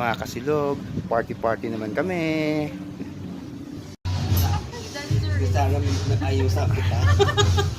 mga kasilog. Party-party naman kami. Sana ayusan kita.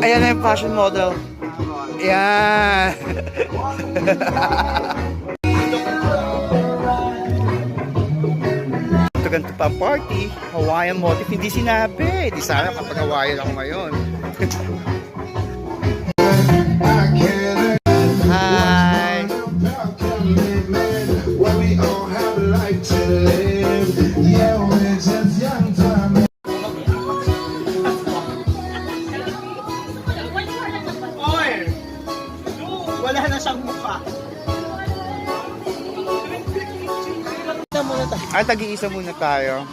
Ayan na yung fashion model. Ayan. Ito ganito pa party. Hawaiian motif. Hindi sinabi. Di sana kapag Hawaiian ako ngayon. Ay, tag-iisa muna tayo.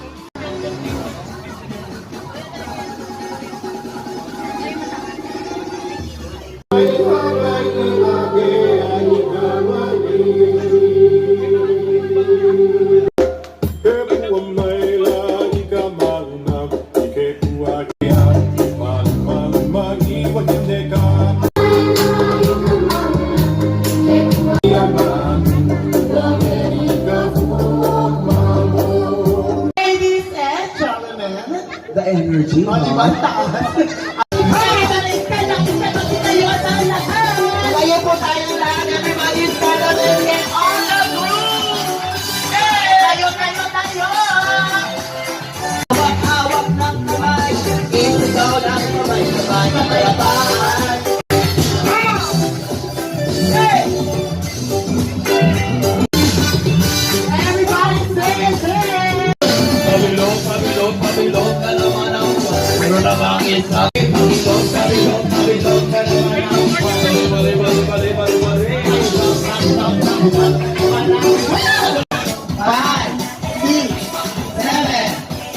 这是秦总的 Pabilo, pabilo, pabilo, ka naman ang Pero namang isa Pabilo, pabilo, pabilo, ka naman ang Bali, bali, bali, bali, bali, bali Five, six, seven,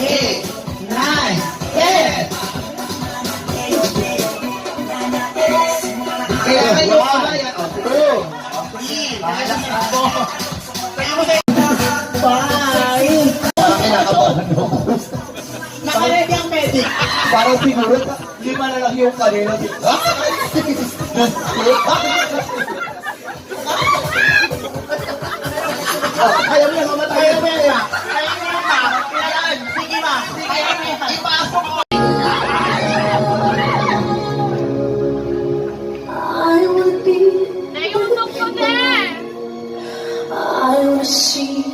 eight, nine, ten. Kaya kayo ba yan? O, two, three, four, five. Nakaredy ang medic. Parang siguro, lima na lang yung kanila. Kaya mo yan, mamatay. Kaya mo yan, ma. Kaya mo yan, ma. Kailangan. Sige, ma. Kaya mo yan. Ipasok mo. I would be Naiutok ko din! I wanna see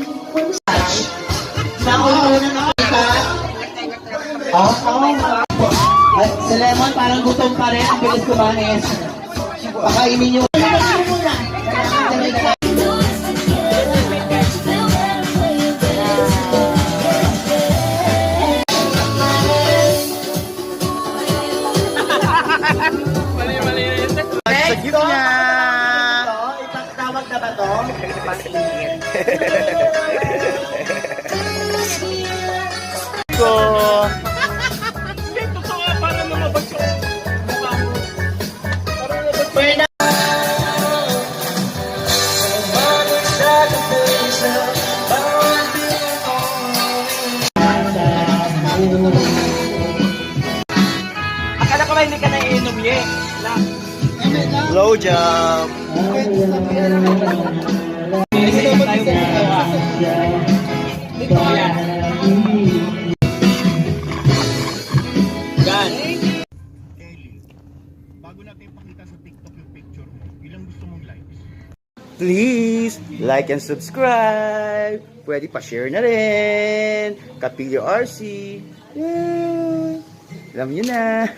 kumain. Pakainin. Sa gift niya. Ipagtawag na ba to? Pwede Akala ko ba hindi ka naiinom ye? Blow job. Bago natin ipakita sa TikTok yung picture mo, ilang gusto mong likes? Please, like and subscribe. Pwede pa share na rin. Kapilyo RC. Yeah. Alam niyo na.